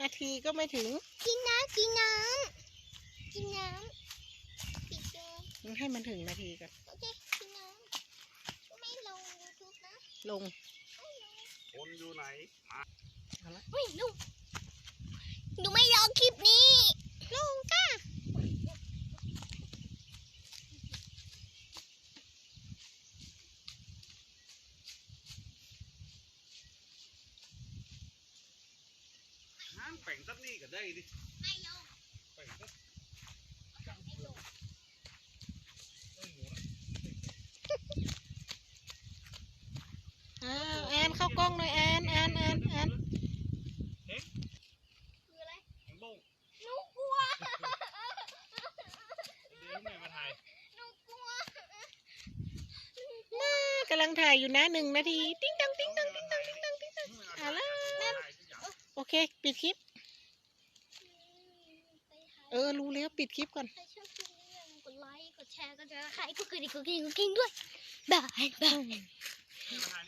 นาทีก็ไม่ถึง กินน้ำกินน้ำกินน้ำปิดเลยให้มันถึงนาทีก่อนโอเคกินน้ำไม่ลงยูทูบนะ ลงคนอยู่ไหนมาเอาละไม่ลงหนูไม่ลงคลิปนี้ลงค่ะ ห้างแป่งสักนี่ก็ได้ดิไม่ลงแป่งสักไม่ลงได้หมดอ้าวแอนเข้ากล้องหน่อยแอนแอนแอนแอนคืออะไรแข็งบ้งหนูกลัวเดี๋ยวแม่มาถ่ายหนูกลัวมากำลังถ่ายอยู่นะหนึ่งนาที ติ้งตังติ้งตังติ้งตังติ้งตังติ้งตังเอาละถ่ายทุกอย่าง โอ เค ปิดคลิป เออ รู้แล้ว ปิดคลิปก่อน ใครชอบคลิปนี้อย่าลืมกดไลค์ กดแชร์ กดซับสไครต์กดกระดิ่งกดกระดิ่งกดกระดิ่งด้วย บาย บายแม่มาถ่ายนี่อะ